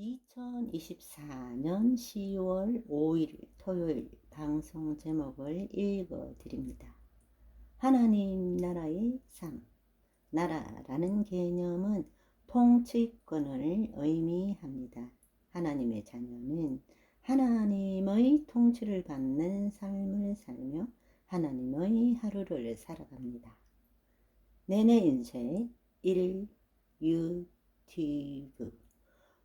2024년 10월 5일 토요일 방송 제목을 읽어 드립니다. 하나님 나라의 삶. 나라라는 개념은 통치권을 의미합니다. 하나님의 자녀는 하나님의 통치를 받는 삶을 살며 하나님의 하루를 살아갑니다. 내내 인생 1 유튜브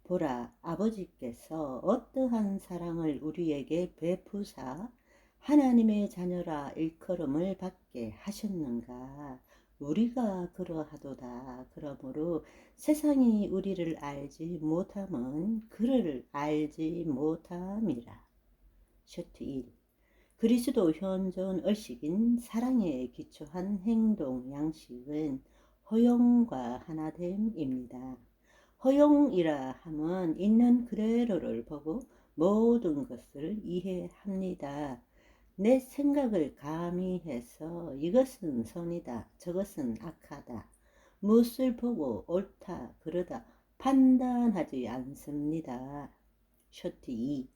보라 아버지께서 어떠한 사랑을 우리에게 베푸사? 하나님의 자녀라 일컬음을 받게 하셨는가? 우리가 그러하도다. 그러므로 세상이 우리를 알지 못함은 그를 알지 못함이라. 셔트 1 그리스도 현존 의식인 사랑에 기초한 행동 양식은 허용과 하나됨입니다. 허용이라 함은 있는 그대로를 보고 모든 것을 이해합니다. 내 생각을 가미해서 이것은 선이다, 저것은 악하다, 무엇을 보고 옳다, 그러다 판단하지 않습니다. 쇼트 2.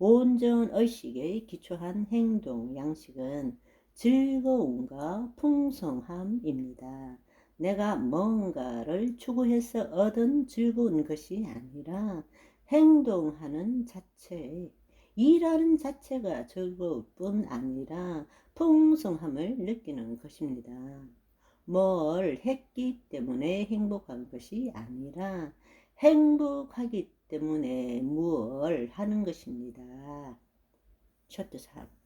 온전 의식에 기초한 행동 양식은 즐거움과 풍성함입니다. 내가 뭔가를 추구해서 얻은 즐거운 것이 아니라 행동하는 자체, 일하는 자체가 즐거울 뿐 아니라 풍성함을 느끼는 것입니다. 뭘 했기 때문에 행복한 것이 아니라 행복하기 때문에 무엇을 하는 것입니다. 셔트 3.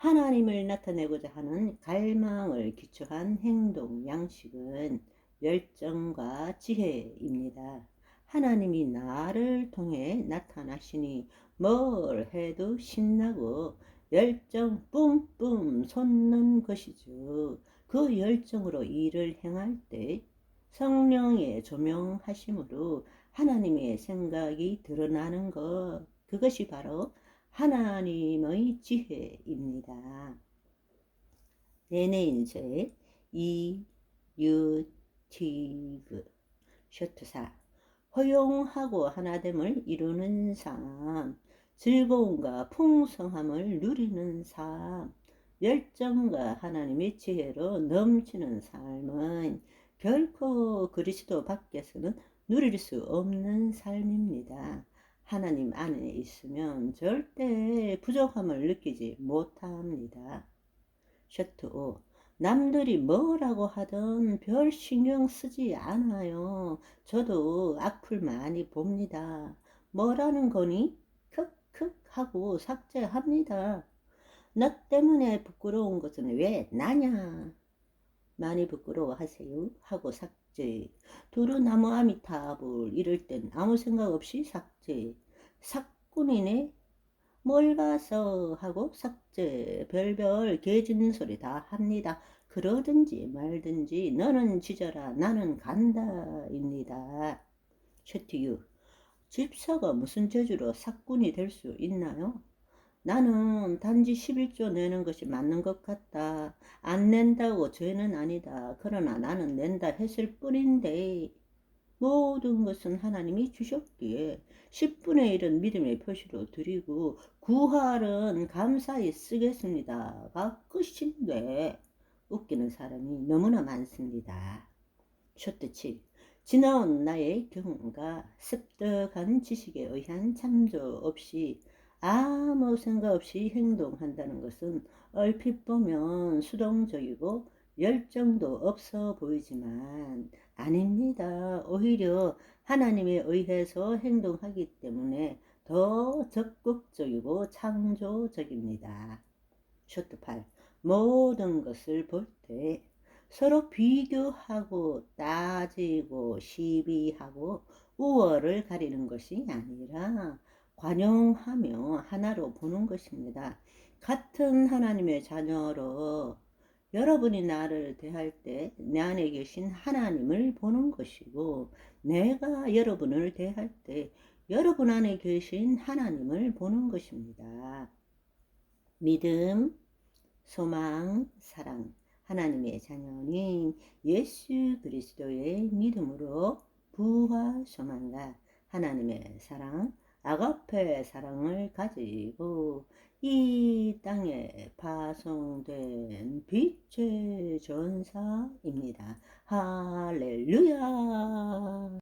하나님을 나타내고자 하는 갈망을 기초한 행동 양식은 열정과 지혜입니다. 하나님이 나를 통해 나타나시니 뭘 해도 신나고 열정 뿜뿜 솟는 것이죠. 그 열정으로 일을 행할 때 성령의 조명하심으로 하나님의 생각이 드러나는 것, 그것이 바로 하나님의 지혜입니다. 내내 인쇄. 이 유티브 셔트사. 허용하고 하나됨을 이루는 삶. 즐거움과 풍성함을 누리는 삶. 열정과 하나님의 지혜로 넘치는 삶은 결코 그리스도 밖에서는 누릴 수 없는 삶입니다. 하나님 안에 있으면 절대 부족함을 느끼지 못합니다. 셔트 5. 남들이 뭐라고 하든 별 신경 쓰지 않아요. 저도 악플 많이 봅니다. 뭐라는 거니? 크크 하고 삭제합니다. 너 때문에 부끄러운 것은 왜 나냐? 많이 부끄러워하세요 하고 삭제 두루나무 아미타불 이럴 땐 아무 생각 없이 삭제. 삭군이네. 뭘 가서 하고 삭제. 별별 개짖는 소리 다 합니다. 그러든지 말든지 너는 지져라. 나는 간다입니다. 셔티유 집사가 무슨 재주로 삭군이 될 수 있나요? 나는 단지 11조 내는 것이 맞는 것 같다. 안 낸다고 죄는 아니다. 그러나 나는 낸다 했을 뿐인데 모든 것은 하나님이 주셨기에 10분의 1은 믿음의 표시로 드리고 구할은 감사히 쓰겠습니다가 끝인데 웃기는 사람이 너무나 많습니다. 쇼트 7 지나온 나의 경험과 습득한 지식에 의한 참조 없이 아무 생각 없이 행동한다는 것은 얼핏 보면 수동적이고 열정도 없어 보이지만 아닙니다. 오히려 하나님에 의해서 행동하기 때문에 더 적극적이고 창조적입니다. 쇼트 8. 모든 것을 볼 때 서로 비교하고 따지고 시비하고 우월을 가리는 것이 아니라 관용하며 하나로 보는 것입니다. 같은 하나님의 자녀로 여러분이 나를 대할 때 내 안에 계신 하나님을 보는 것이고 내가 여러분을 대할 때 여러분 안에 계신 하나님을 보는 것입니다. 믿음, 소망, 사랑, 하나님의 자녀는 예수 그리스도의 믿음으로 부와 소망과 하나님의 사랑, 아가페 사랑을 가지고 이 땅에 파송된 빛의 전사입니다. 할렐루야!